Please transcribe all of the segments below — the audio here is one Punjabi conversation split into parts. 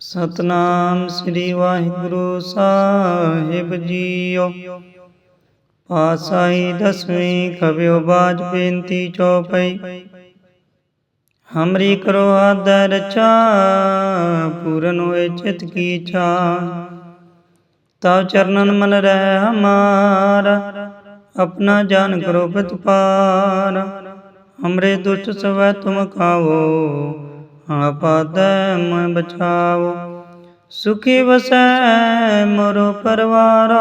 ਸਤਨਾਮ ਸ੍ਰੀ ਵਾਹਿਗੁਰੂ ਸਾਹਿਬ ਜੀਓ। ਪਾਸਾਈ ਦਸਵੀਂ ਕਬਿਓ ਬਾਜ ਬੇਨਤੀ ਚੌਪਈ। ਹਮਰੀ ਕਰੋ ਆਦਰ ਰਚਾ, ਪੂਰਨ ਹੋਏ ਚਿਤ ਕੀ ਚਾ ਤਵ ਚਰਨਨ ਮਨ ਰਹਿ ਹਮਾਰਾ, ਆਪਣਾ ਜਾਨ ਕਰੋ ਪ੍ਰਤਪਾਰ ਹਮਰੇ ਦੁਸ਼ਟ ਸਵੈ ਤੁਮ ਖਾਵੋ ਆਪਾਦੈ ਮੈਂ ਬਚਾਓ, ਸੁਖੀ ਵਸੈ ਮੋਰੋ ਪਰਵਾਰਾ,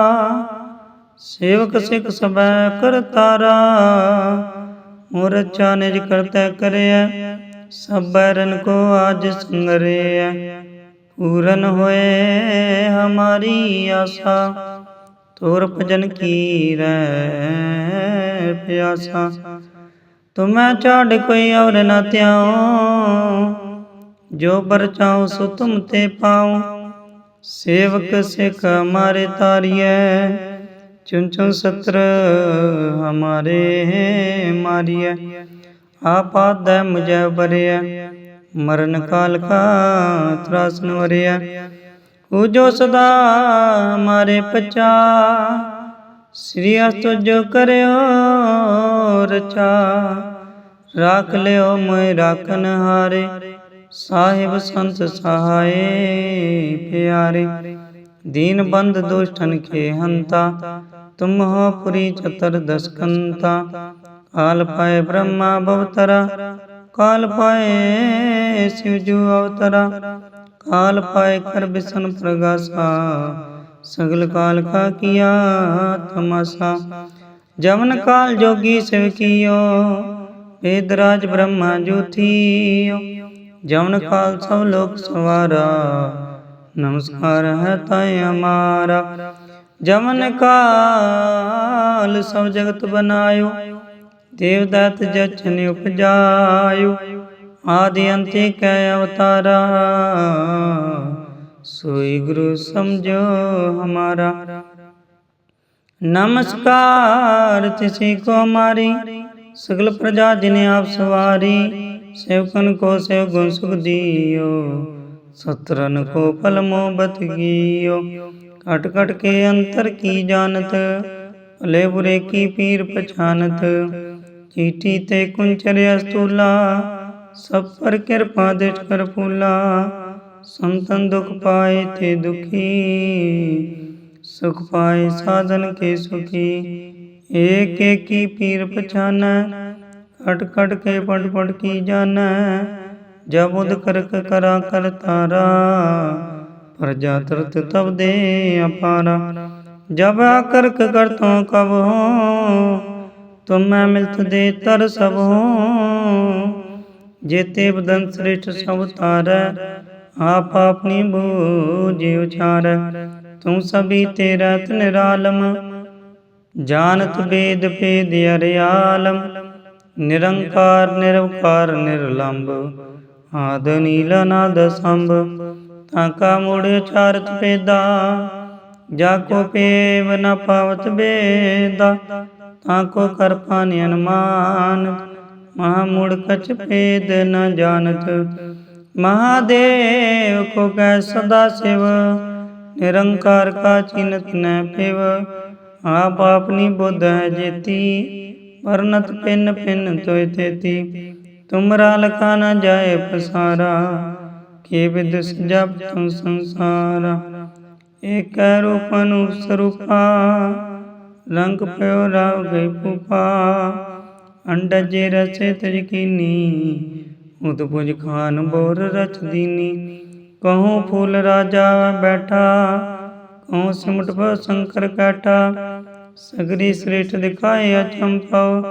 ਸੇਵਕ ਸਿਖ ਸਬੈ ਕਰਤਾਰਾ ਮੋਰ ਚਾਨਿਜ ਕਰਤੈ ਕਰਿਆ ਸਭ ਬੈਰਨ ਕੋ ਆਜ ਸੰਗਰਿਆ ਪੂਰਨ ਹੋਏ ਹਮਾਰੀ ਆਸਾ, ਤੋਰ ਭਜਨ ਕੀ ਰਹਿ ਪਿਆਸਾ, ਤੁਮੈ ਛਾੜ ਕੋਈ ਔਰ ਨਾ ਤਿਆਉ ਜੋ ਬਰ ਚਾਉ ਸੋ ਤੁਮ ਤੇ ਪਾਉ। ਸੇਵਕ ਸਿਖ ਹਮਾਰੇ ਤਾਰੀਐ। ਚੁਨ ਚੁਨ ਸਤਰ ਹਮਾਰੇ ਮਾਰੀਐ। ਆਪਾਦੈ ਮੁਝੈ ਬਰਿਐ ਮਰਨ ਕਾਲ ਕਾ ਤ੍ਰਾਸਨ ਵਰਿਆ ਉਹ ਜੋ ਸਦਾ ਹਮਾਰੇ ਪਚਾ ਸ੍ਰੀ ਅਸਤੁ ਜੋ ਕਰਿਓ ਰਚਾ। ਰਾਖ ਲਿਓ ਮੈਂ ਰਾਖਨ ਹਾਰੇ। ਸਾਹਿਬ ਸੰਤ ਸਹਾਏ, ਪਿਆਰੇ। ਦੀਨ ਬੰਦ ਦੁਸ਼ਟਨ ਕੇ ਹੰਤਾ, ਤੁਮ ਹੋ ਪੁਰੀ ਚਤਰ ਦਸਕੰਤਾ। ਕਾਲ ਪਾਏ ਬ੍ਰਹਮਾ ਭਵਤਰਾ ਕਾਲ ਪਾਏ ਸਿਵ ਜੂ ਅਵਤਰਾ। ਕਾਲ ਪਾਏ ਕਰ ਬਿਸਨ ਪ੍ਰਗਾਸਾ, ਸਗਲ ਕਾਲ ਕਾ ਕੀਆ ਤਮਸਾ। ਜਮਨ ਕਾਲ ਜੋਗੀ ਸਿਵ ਕੀਓ ਵੇਦਰਾਜ ਬ੍ਰਹਮਾ ਜੋਤੀਓ ਜਮਨ ਕਾਲ ਸਭ ਲੋਕ ਸਵਾਰਾ। ਨਮਸਕਾਰ ਹੈ ਤਾਇ ਹਮਾਰਾ ਜਮਨ ਕਾਲ ਸਭ ਜਗਤ ਬਨਾਇਓ। ਦੇਵਦਤ ਜਚਨ ਉਪਜਾਇਓ। ਆਦਿ ਅੰਤੇ ਕੈ ਅਵਤਾਰਾ। ਸੋਈ ਗੁਰੂ ਸਮਝੋ ਹਮਾਰਾ। ਨਮਸਕਾਰ ਤਿਸੀ ਕੋ ਮਾਰੀ। ਸਗਲ ਪ੍ਰਜਾ ਜਿਨੇ ਆਪ ਸਵਾਰੀ। ਸੇਵਕਨ ਕੋ ਸੇਵ ਗੁਣ ਸੁਖ ਦੀਓ, ਸਤਰਨ ਕੋ ਫਲ ਮੋਬਤ ਗੀਓ ਕਟ ਕਟ ਕੇ ਅੰਤਰ ਕੀ ਜਾਣਤ, ਭਲੇ ਬੁਰੇ ਕੀ ਪੀਰ ਪਛਾਨਤ। ਚੀਟੀ ਤੇ ਕੁੰਚਰ ਅਸਤੂਲਾ, ਸਭ ਪਰ ਕਿਰਪਾ ਦੇਟ ਕਰ ਫੂਲਾ। ਸੰਤਨ ਦੁਖ ਪਾਏ ਤੇ ਦੁਖੀ, ਸੁਖ ਪਾਏ ਸਾਧਨ ਕੇ ਸੁਖੀ। ਏਕ ਏਕੀ ਪੀਰ ਪਛਾਨੈ ਕਟ ਕਟ ਕੇ ਪੜ ਪੜ ਕੀ ਜਾਣੈ? ਜਬ ਉਦ ਕਰਕ ਕਰਾ ਕਰ ਤਾਰਾ? ਪ੍ਰਜਾ ਤਰਤ ਤਬ ਦੇ ਅਪਾਰਾ? ਜਬ ਆਕਰਕ ਕਰਤੋਂ ਕਬ ਹੋ, ਤੁਮ ਮੈਂ ਮਿਲਤ ਦੇ ਤਰ ਸਭ ਹੋ। ਜੇਤੇ ਬਦਨ ਸ੍ਰਿਸ਼ਟ ਸਭ ਤਾਰੈ, ਆਪ ਆਪਣੀ ਬੂਝਿ ਉਚਾਰੈ ਤੂੰ ਸਭੀ ਤੇਰਾ ਨਿਰਾਲਮ ਜਾਣਤ ਵੇਦ ਭੇਦ ਅਰਿਆਲਮ। ਨਿਰੰਕਾਰ ਨਿਰਵਕਾਰ ਨਿਰਲੰਭ। ਆਦ ਨੀਲ ਨਾਦ ਸੰਭ। ਤਾਂ ਕਾ ਮੂੜ ਚਾਰਤ ਪੇਦਾ ਜਾ ਕੋ ਪੇਵ ਨ ਪਾਵਤ ਬੇਦਾ। ਤਾਂ ਕੋ ਕਰ ਪਾਨਿ ਅਨਮਾਨ, ਮਹਾ ਮੂੜ ਕਛ ਭੇਦ ਨ ਜਾਣਤ। ਮਹਾਦੇਵ ਕੋ ਕੈ ਸਦਾ ਸਿਵ, ਨਿਰੰਕਾਰ ਕਾ ਚਿਨਤ ਨ ਪਿਵ। ਆਪ ਆਪਣੀ ਬੁੱਧ ਹੈ ਜੇਤੀ। ਵਰਨਤ ਪਿੰਨ ਪਿੰਨ ਤੋਇ ਤੇਤੀ। ਤੁਮਰਾ ਲਖਾ ਨ ਜਾਏ ਪਸਾਰਾ, ਕੇ ਵਿਦ ਸਜਬ ਤੁਮ ਸੰਸਾਰਾ। ਏਕ ਰੂਪਨੁ ਸਰੂਪਾ ਰੰਗ ਪਿਓ ਰਾਵ ਗਈ ਪੂਪਾ ਅੰਡਜ ਰਸੇ ਤਜ ਕੀਨੀ, ਉਦ ਪੁਜ ਖਾਨ ਬੋਰ ਰਚ ਦੀਨੀ। ਕਹੂੰ ਫੂਲ ਰਾਜਾ ਬੈਠਾ, ਕਹੂੰ ਸਿਮਟ ਪਰ ਸ਼ੰਕਰ ਕੈਠਾ। ਸਗਰੀ ਸ੍ਰੇਸ਼ਟ ਦਿਖਾਏ ਅਚੰਪਵ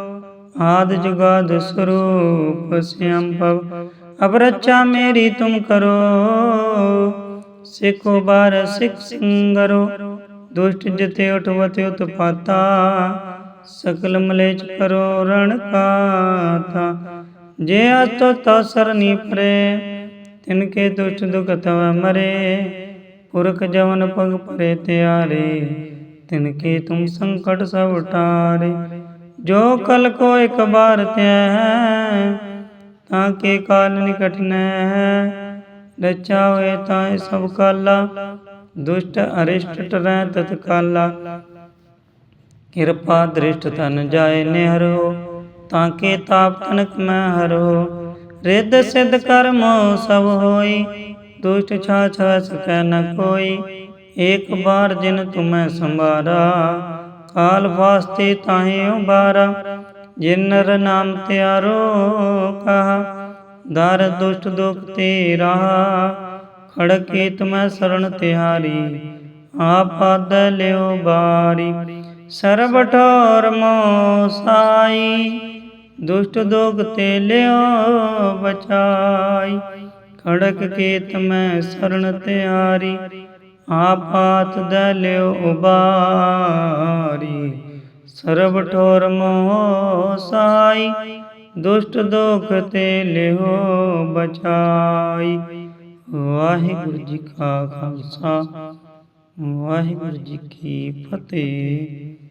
ਆਦ ਜੁਗਾਦ ਸਰੂਪ ਸਿਅੰਪਵ ਅਬ ਰੱਛਾ ਮੇਰੀ ਤੁਮ ਕਰੋ, ਸਿੱਖੋ ਬਾਰ ਸਿੱਖ ਸਿੰਗਰੋ, ਦੁਸ਼ਟ ਜਿਤੇ ਉਠਵਤੇ ਉਤਪਾਤਾ, ਸਕਲ ਮਲੇਚ ਕਰੋ ਰਣ ਕਾਤਾ। ਜੇ ਅਤੋ ਤਾ ਸਰਨੀ ਪਰੇ, ਤਿਨ ਕੇ ਦੁਸ਼ਟ ਦੁਖ ਤਵ ਮਰੇ, ਪੁਰਖ ਜਵਨ ਪਗ ਪਰੇ ਤਿਆਰੇ। ਤਿਨ ਕੇ ਤੁਮ ਸੰਕਟ ਸਭ ਟਾਰੇ। ਜੋ ਕਲ ਕੋ ਇੱਕ ਬਾਰ ਤੈ ਤਾਂ ਕੇ ਕਾਲ ਨਿਕਟ ਨੈ ਰਚਾ ਹੋਏ ਤਾਏ ਸਭ ਦੁਸ਼ਟ ਅਰਿਸ਼ਟ ਟਰੈ ਤਤ ਕਿਰਪਾ ਦ੍ਰਿਸ਼ਟ ਤਨ ਜਾਏ ਨਿਹਰੋ, ਤਾਂ ਕੇ ਤਾਪ ਤਨਕ ਮੈਂ ਹਰੋ। ਰਿੱਧ ਸਿੱਧ ਕਰਮ ਸਭ ਹੋਈ, ਦੁਸ਼ਟ ਛਾ ਛਾ ਸਕੈ ਨ ਕੋਈ। ਏਕ ਬਾਰ ਜਿਨ ਤੁਮੈ ਸੰਭਾਰਾ, ਕਾਲ ਵਾਸਤੇ ਤਾਹੇ ਉਬਾਰਾ ਜਿਨ ਨਰ ਨਾਮ ਤਿਆਰੋ ਕਹਾ, ਦਰ ਦੁਸ਼ਟ ਦੁਖ ਤੇ ਰਹਾ। ਖੜਕੇ ਤੁਮੈ ਸਰਣ ਤਿਹਾਰੀ ਆਪਦ ਲਿਓ ਬਾਰੀ। ਸਰਬ ਠੋਰ ਮੋ ਸਾਈ ਦੁਸ਼ਟ ਦੋਗ ਤੇ ਲਿਓ ਬਚਾਈ। ਖੜਕ ਕੇ ਤਮੈ ਸਰਣ ਤਿਆਰੀ ਆਪਾਤ ਦ ਲਿਓ ਉਬਾਰੀ, ਸਰਬ ਠੋਰ ਮੋ ਦੁਸ਼ਟ ਦੁਖ ਤੇ ਲਿਓ ਬਚਾਈ। ਵਾਹਿਗੁਰੂ ਜੀ ਕਾ ਖਾਲਸਾ, ਵਾਹਿਗੁਰੂ ਜੀ ਕੀ ਫਤਿਹ।